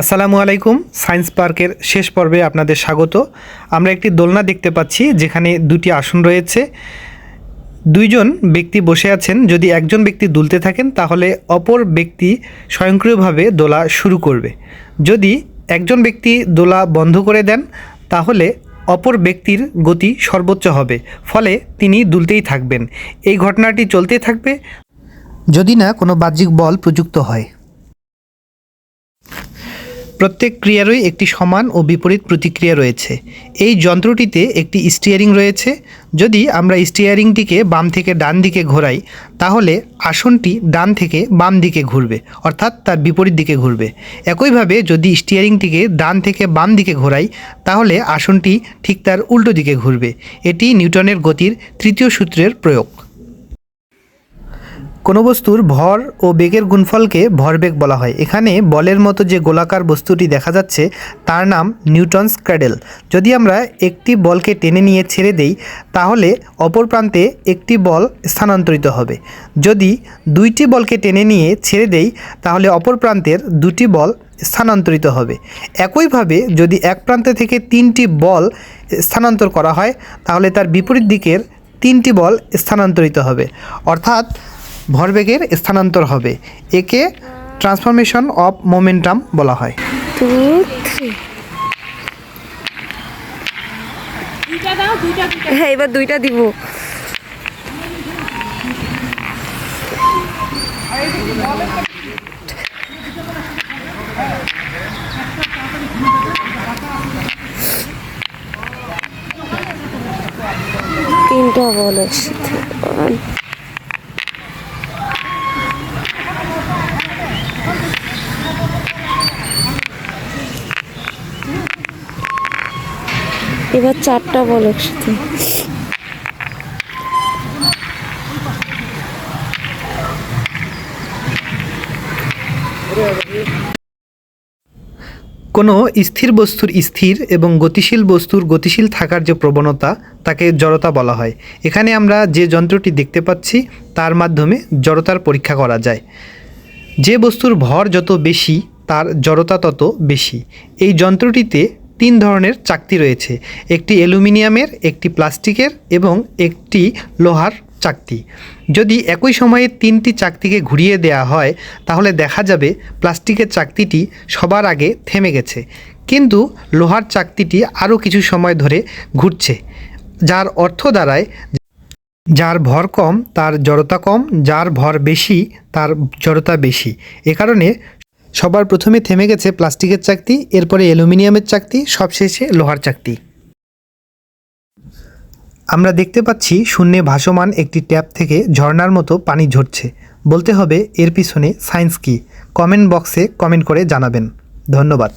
আসসালামু আলাইকুম, সায়েন্স পার্কের শেষ পর্বে আপনাদের স্বাগত। আমরা একটি দোলনা দেখতে পাচ্ছি, যেখানে দুটি আসন রয়েছে। দুইজন ব্যক্তি বসে আছেন, যদি একজন ব্যক্তি দুলতে থাকেন, তাহলে অপর ব্যক্তি স্বয়ংক্রিয়ভাবে দোলা শুরু করবে। যদি একজন ব্যক্তি দোলা বন্ধ করে দেন, তাহলে অপর ব্যক্তির গতি সর্বোচ্চ হবে, ফলে তিনি দুলতেই থাকবেন। এই ঘটনাটি চলতেই থাকবে। যদি না, কোনো বাহ্যিক বল প্রযুক্ত হয়। প্রত্যেক ক্রিয়ারই একটি সমান ও বিপরীত প্রতিক্রিয়া রয়েছে। এই যন্ত্রটিতে একটি স্টিয়ারিং রয়েছে। যদি আমরা স্টিয়ারিংটিকে বাম থেকে ডান দিকে ঘোরাই, তাহলে আসনটি ডান থেকে বাম দিকে ঘুরবে, অর্থাৎ তার বিপরীত দিকে ঘুরবে। একইভাবে যদি স্টিয়ারিংটিকে ডান থেকে বাম দিকে ঘোরাই, তাহলে আসনটি ঠিক তার উল্টো দিকে ঘুরবে। এটি নিউটনের গতির তৃতীয় সূত্রের প্রয়োগ। কোনো বস্তুর ভর ও বেগের গুণফলকে ভরবেগ বলা হয়। এখানে বলের মতো যে গোলাকার বস্তুটি দেখা যাচ্ছে, তার নাম নিউটনস ক্র্যাডেল। যদি আমরা একটি বলকে টেনে নিয়ে ছেড়ে দেই, তাহলে অপর প্রান্তে একটি বল স্থানান্তরিত হবে। যদি দুইটি বলকে টেনে নিয়ে ছেড়ে দেই, তাহলে অপর প্রান্তের দুটি বল স্থানান্তরিত হবে। একইভাবে যদি এক প্রান্ত থেকে তিনটি বল স্থানান্তর করা হয়, তাহলে তার বিপরীত দিকের তিনটি বল স্থানান্তরিত হবে। অর্থাৎ ভরবেগের স্থানান্তর হবে, একে ট্রান্সফরমেশন অফ মোমেন্টাম বলা হয়। হ্যাঁ এবার দুইটা দিব। তিনটা বল এবার চারটা বল একসাথে। কোনো স্থির বস্তুর স্থির এবং গতিশীল বস্তুর গতিশীল থাকার যে প্রবণতা, তাকে জড়তা বলা হয়। এখানে আমরা যে যন্ত্রটি দেখতে পাচ্ছি, তার মাধ্যমে জড়তার পরীক্ষা করা যায়। যে বস্তুর ভর যত বেশি, তার জড়তা তত বেশি। এই যন্ত্রটিতে তিন ধরনের চাকতি রয়েছে, একটি অ্যালুমিনিয়ামের, একটি প্লাস্টিকের এবং একটি লোহার চাকতি। যদি একই সময়ে তিনটি চাকতিকে ঘুরিয়ে দেওয়া হয়, তাহলে দেখা যাবে প্লাস্টিকের চাকতিটি সবার আগে থেমে গেছে। কিন্তু লোহার চাকতিটি আরও কিছু সময় ধরে ঘুরছে, যার অর্থ দাঁড়ায় যার ভর কম, তার জড়তা কম, যার ভর বেশি, তার জড়তা বেশি। এ কারণে সবার প্রথমে থেমে গেছে প্লাস্টিকের চাকতি, এরপরে অ্যালুমিনিয়ামের চাকতি, সবশেষে লোহার চাকতি। আমরা দেখতে পাচ্ছি শূন্যে ভাসমান একটি ট্যাপ থেকে ঝর্নার মতো পানি ঝরছে। বলতে হবে এর পিছনে সায়েন্স কি? কমেন্ট বক্সে কমেন্ট করে জানাবেন। ধন্যবাদ।